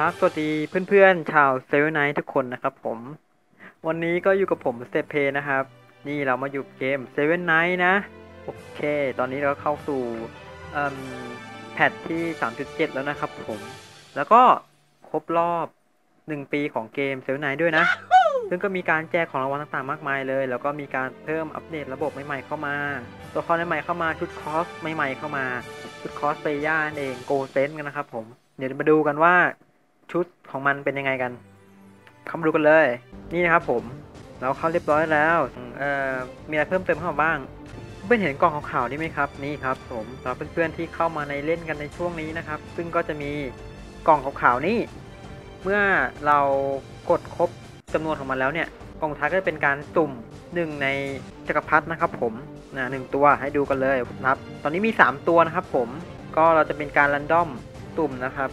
ครับ สวัสดีเพื่อนๆ ชาวเซเว่นไนทุกคนนะครับผม วันนี้ก็อยู่กับผมสเตปเพนะครับ นี่เรามาอยู่เกมเซเว่นไนนะ โอเค ตอนนี้เราเข้าสู่เอิ่มแพทที่ 3.7 แล้วนะครับผม แล้วก็ครบรอบ 1 ปีของเกมเซเว่นไนด้วยนะ ซึ่งก็มีการแจกของรางวัลต่างๆ มากมายเลย แล้วก็มีการเพิ่มอัปเดตระบบใหม่ๆเข้ามา ตัวละครใหม่ๆเข้ามา ชุดคอสใหม่ๆเข้ามา ชุดคอสเปย่านเองโกเซนกันนะครับผมเดี๋ยวมาดูกันว่า ชุดของมันเป็นยังไงกัน เข้ามาดูกันเลย นี่นะครับผม เราเข้าเรียบร้อยแล้วเอ่อมีอะไรเพิ่มเติมเข้ามาบ้าง เพื่อนเห็นกล่องขาวๆนี่ไหมครับ นี่ครับผมสำหรับเพื่อนๆที่เข้ามาในเล่นกันในช่วงนี้นะครับ ซึ่งก็จะมีกล่องขาวๆนี่ เมื่อเรากดครบจำนวนของมันแล้วเนี่ย กล่องท้ายก็จะเป็นการตุ่มหนึ่งในจักรพรรดินะครับผมนะหนึ่งตัวให้ดูกันเลยนะครับ ตอนนี้มี 3 ตัวนะครับผม ก็เราจะเป็นการรันดอมตุ่มนะครับ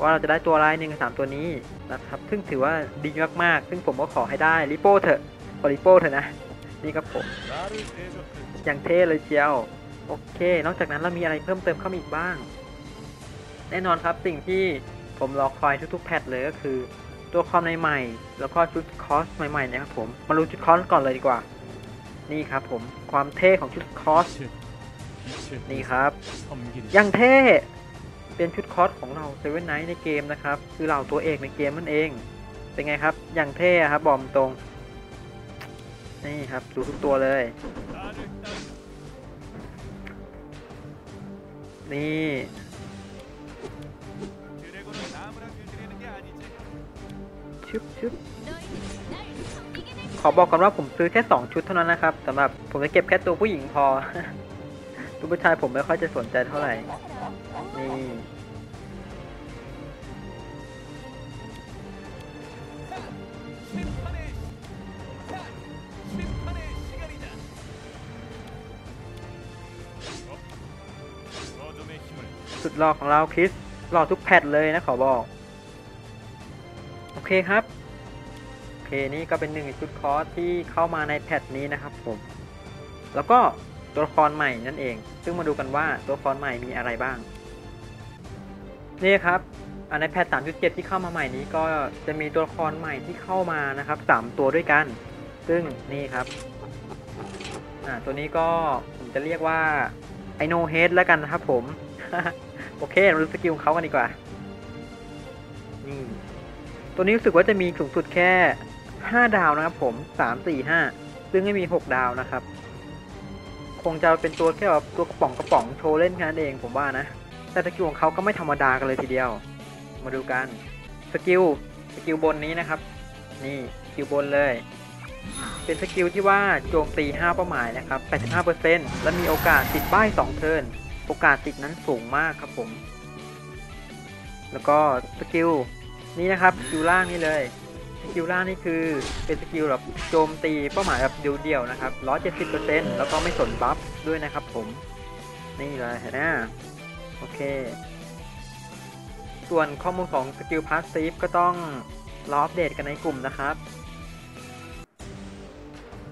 ว่าเราจะได้ตัวอะไรหนึ่งสามตัวนี้นะครับ ซึ่งถือว่าดีมากๆ ซึ่งผมก็ขอให้ได้ริโป้เถอะขอริโป้เถอะนะ นี่ครับผม อย่างเท่เลยเชียว โอเค นอกจากนั้นเรามีอะไรเพิ่มเติมเข้ามาอีกบ้าง แน่นอนครับสิ่งที่ผมรอคอยทุกๆแพทเลยก็คือ ตัวคอมในใหม่แล้วก็ชุดคอสใหม่ๆนะครับผม มาดูชุดคอสก่อนเลยดีกว่า นี่ครับผม ความเท่ของชุดคอส นี่ครับ ยังเท่ เป็นชุดคอสของเราเซเว่นไนท์ในเกมนะครับ คือเราตัวเอกในเกมนั่นเอง เป็นไงครับ อย่างเท่ครับ บอมตรง นี่ครับ ดูทุกตัวเลย นี่ชึบชึบขอบอกก่อนว่าผมซื้อแค่ 2 ชุดเท่านั้นนะครับสำหรับผมจะเก็บแค่ตัวผู้หญิงพอ ตัวผู้ชายผมไม่ค่อยจะสนใจเท่าไหร่ นี่ สุดหล่อของเราคริสหล่อทุกแพทเลยนะขอบอก โอเคครับ โอเคนี่ก็เป็นหนึ่งชุดคอร์สที่เข้ามาในแพทนี้นะครับผม แล้วก็ตัวละครใหม่นั่นเอง ซึ่งมาดูกันว่าตัวละครใหม่มีอะไรบ้าง นี่ครับอันในแพท 3.7 ที่เข้ามาใหม่นี้ก็จะมีตัวละครใหม่ที่เข้ามานะครับ 3 ตัวด้วยกัน ซึ่งนี่ครับ อ่า ตัวนี้ก็ผมจะเรียกว่าไอโนเฮดแล้วกันนะครับผม โอเคเราดูสกิลของเขากันดีกว่า นี่ ตัวนี้รู้สึกว่าจะมีสูงสุดแค่ 5 ดาวนะครับผม 3 4 5 ซึ่งไม่มี 6 ดาวนะครับ คงจะเป็นตัวแค่แบบตัวกระป๋องกระป๋องโชว์เล่นแค่นั้นเองผมว่านะ แต่สกิลของเขาก็ไม่ธรรมดากันเลยทีเดียว มาดูกัน สกิล สกิลบนนี้นะครับ นี่สกิลบนเลย เป็นสกิลที่ว่าโจมตี 5 เป้าหมายนะครับ 85%และมีโอกาสติดป้าย 2 เทิร์น โอกาสติดนั้นสูงมากครับผม แล้วก็สกิลนี้นะครับสกิลล่างนี่เลยสกิลล่างนี่คือเป็นสกิลแบบโจมตีเป้าหมายแบบเดียวๆนะครับ 170%แล้วก็ไม่สนบัฟด้วยนะครับผม นี่เลยเห็นไหมโอเค ส่วนข้อมูลของสกิลพาสซีฟก็ต้องรออัปเดตกันในกลุ่มนะครับ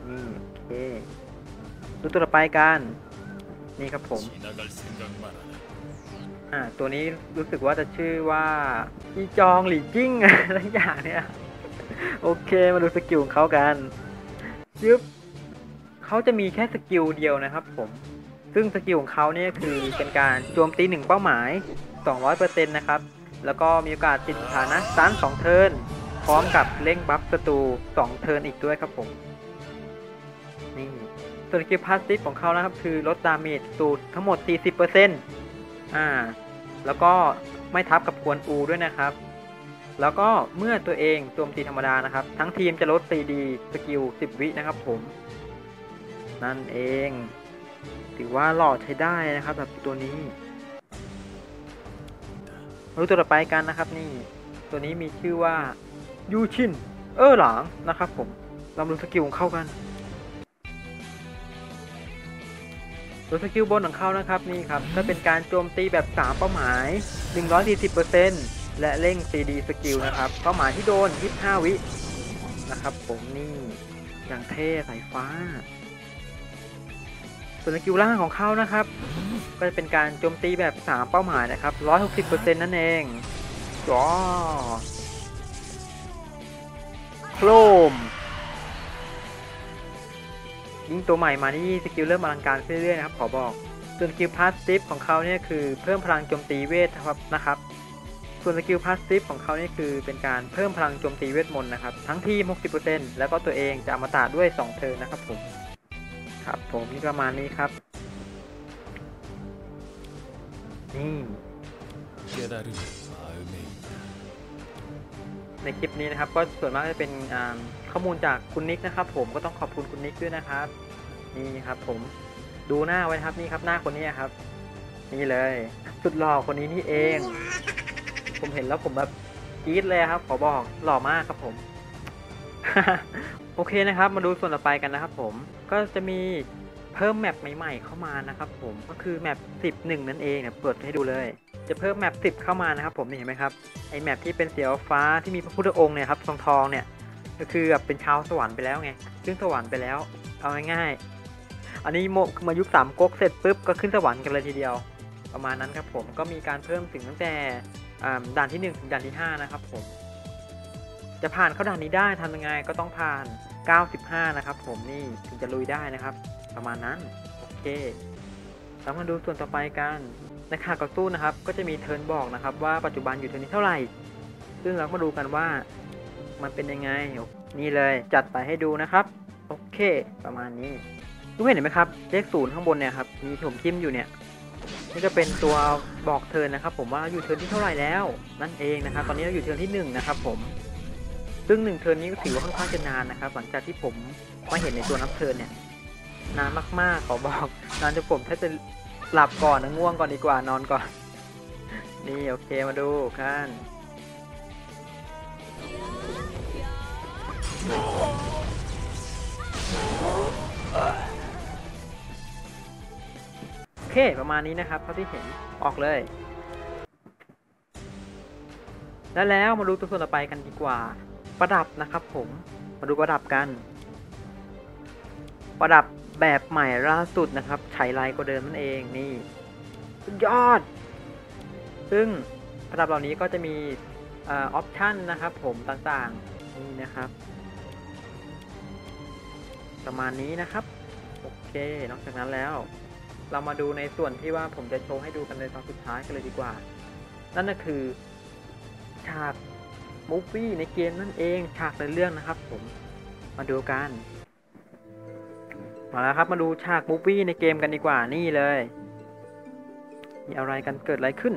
นี่โอเคดูตัวต่อไปกัน นี่ครับผมอ่าตัวนี้รู้สึกว่าจะชื่อว่าอีจองหลี่จิ้งอะไรอย่างเนี้ยโอเคมาดูสกิลของเขากันยึบเขาจะมีแค่สกิลเดียวนะครับผม ซึ่งสกิลของเขาเนี่ยคือเป็นการโจมตีหนึ่งเป้าหมาย 200%นะครับ แล้วก็มีโอกาสติดฐานะสตัน2เทิร์นพร้อมกับเร่งบัฟศัตรู2เทิร์นอีกด้วยครับผม นี่ ส่วนสกิลพาสซีฟของเขานะครับ คือลดดาเมจสูตรทั้งหมด 40%อ่า แล้วก็ไม่ทับกับควนอูด้วยนะครับ แล้วก็เมื่อตัวเองโจมตีธรรมดานะครับ ทั้งทีมจะลด CD สกิล 10 วินะครับผม นั่นเอง ถือว่าหล่อใช้ได้นะครับแบบตัวนี้มาดูตัวต่อไปกันนะครับนี่ ตัวนี้มีชื่อว่ายูชิน เออหลังนะครับผมเรามาดูสกิลของเขากัน ตัวสกิลบนของเขานะครับนี่ครับก็เป็นการโจมตีแบบ 3 เป้าหมาย 140%และเร่ง CD สกิลนะครับ เป้าหมายที่โดน 25 วินะครับ ผมนี่อย่างเท่สายฟ้า ส่วนสกิลล่างของเขานะครับ ก็จะเป็นการโจมตีแบบ 3 เป้าหมายนะครับ 160%นั่นเองจ้าโครม ยิ่งตัวใหม่มานี่สกิลเริ่มอลังการขึ้นเรื่อยๆนะครับขอบอก ส่วนสกิลพาสติฟของเขาเนี่ยคือเพิ่มพลังโจมตีเวทนะครับนะครับส่วนสกิลพาสติฟของเขาเนี่ยคือเป็นการเพิ่มพลังโจมตีเวทมนต์นะครับทั้งทีม 60%แล้วก็ตัวเองจะอมตะด้วย 2 เทิร์นนะครับผมครับผมนี่ประมาณนี้ครับนี่ ในคลิปนี้นะครับ ก็ส่วนมากจะเป็นข้อมูลจากคุณนิกนะครับผมก็ต้องขอบคุณคุณนิกด้วยนะครับนี่ครับผมดูหน้าไว้นะครับนี่ครับหน้าคนนี้ครับ นี่เลย สุดหล่อคนนี้นี่เอง ผมเห็นแล้วผมแบบกรี๊ดเลยครับ ขอบอกหล่อมากครับผม โอเคนะครับ มาดูส่วนต่อไปกันนะครับ ผมก็จะมีเพิ่มแมปใหม่ๆเข้ามานะครับ ผมก็คือแมป11 นั่นเองเนี่ยเปิดให้ดูเลย จะเพิ่มแมป10เข้ามานะครับผมนี่เห็นไหมครับไอแมปที่เป็นเสีฟ้าที่มีพระพุทธองค์เนี่ยครับทองทองเนี่ยก็คือแบบเป็นชาวสวรรค์ไปแล้วไงขึ้นสวรรค์ไปแล้วเอาง่ายๆอันนี้โมมายุคสามก๊กเสร็จปุ๊บก็ขึ้นสวรรค์กันเลยทีเดียว ประมาณนั้นครับผมก็มีการเพิ่มถึงตั้งแต่ด่านที่ 1 ถึงด่านที่ 5 นะครับผม จะผ่านเข้าด่านนี้ได้ทำยังไงก็ต้องผ่าน 95 นะครับผมนี่ถึงจะลุยได้นะครับ ประมาณนั้น โอเคเรามาดูส่วนต่อไปกัน ในข่ากับตู้นะครับ ก็จะมีเทิร์นบอกนะครับ ว่าปัจจุบันอยู่เทิร์นนี้เท่าไหร่ ซึ่งเรามาดูกันว่ามันเป็นยังไง นี่เลยจัดไปให้ดูนะครับ โอเค ประมาณนี้ทุกเห็นไหมครับเลขศูนย์ข้างบนเนี่ยครับมีผมทิมอยู่เนี่ยนี่ก็เป็นตัวบอกเทิร์นนะครับ ผมว่าอยู่เทิร์นที่เท่าไหร่แล้ว นั่นเองนะครับ ตอนนี้เราอยู่เทิร์นที่หนึ่งนะครับผมซึ่งหนึ่งเทิร์นนี้ก็ถือว่าค่อนข้างจะนานนะครับ หลังจากที่ผมมาเห็นในตัวนับเทิร์นเนี่ยนานมากๆขอบอกนานจนผมแทบจะ หลับก่อนนะง่วงก่อนดีกว่านอนก่อน นี่โอเคมาดูกันโอเคประมาณนี้นะครับเท่าที่เห็นออกเลย แล้วแล้วมาดูตัวส่วนต่อไปกันดีกว่า ประดับนะครับผมมาดูประดับกัน ประดับ แบบใหม่ล่าสุดนะครับฉายลายกว่าเดิมนั่นเองนี่ยอด ซึ่งระดับเหล่านี้ก็จะมีออปชันนะครับ ผมต่างๆนี่นะครับ ประมาณนี้นะครับ โอเค นอกจากนั้นแล้ว เรามาดูในส่วนที่ว่าผมจะโชว์ให้ดูกันในตอนสุดท้ายกันเลยดีกว่า นั่นก็คือฉากมูฟวี่ในเกมนั่นเองฉากในเรื่องนะครับ ผมมาดูกัน มาแล้วครับมาดูฉากมูฟวี่ในเกมกันดีกว่านี่เลย มีอะไรกันเกิดอะไรขึ้น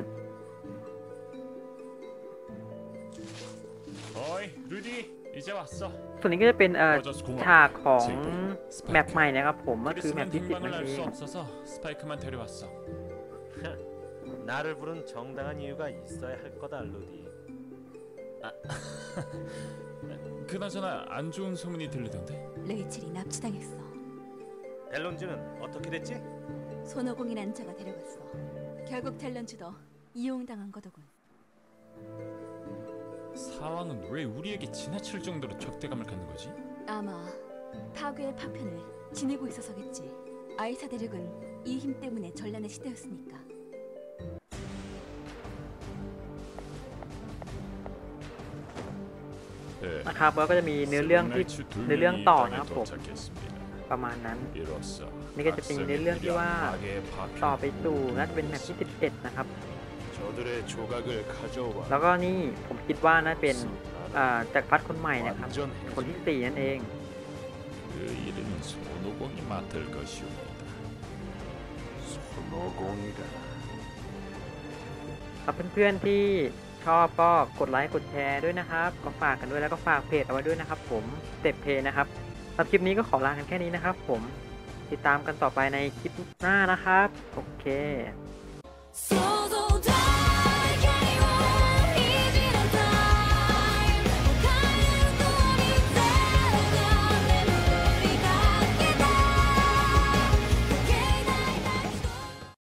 어이 루디 이제 왔어 ส่วนนี้ก็จะเป็นเอ่อ 어저스 ฉาก 고마워 ของ 제이드 แมปใหม่นะครับผมก็คือแมป 그리스만 ที่สิบ 행방을 นั่น 할 เอ 수 ง 없어서 스파이크만 데려왔어 나를 부른 정당한 이유가 있어야 할 거다 루디 그나저나 안 좋은 소문이 들리던데 레이첼이 납치당했어. 델론즈는 어떻게 됐지? 손오공이란 자가 데려갔어. 결국 델런즈도 이용당한 거더군. 사왕은 왜 우리에게 지나칠 정도로 적대감을 갖는 거지? 아마 파괴의 파편을 지니고 있어서겠지. 아이사 대륙은 이 힘 때문에 전란의 시대였으니까. นะครับแล้วก็จะมีเนื้อเรื่องที่ เนื้อเรื่องต่อนะครับผม ประมาณนั้น นี่ก็จะเป็นในเรื่องที่ว่าต่อไปสู่น่าจะเป็นแมปที่ 17 นะครับ แล้วก็นี่ผมคิดว่าน่าเป็นจากพัดคนใหม่นะครับ คนที่ 4 นั่นเองครับเพื่อนๆที่ชอบก็กดไลค์กดแชร์ด้วยนะครับ ก็ฝากกันด้วยแล้วก็ฝากเพจเอาไว้ด้วยนะครับ ผมเต็บเพนะครับ รับคลิปนี้ก็ขอลากันแค่นี้นะครับผมติดตามกันต่อไปในคลิปหน้านะครับ โอเค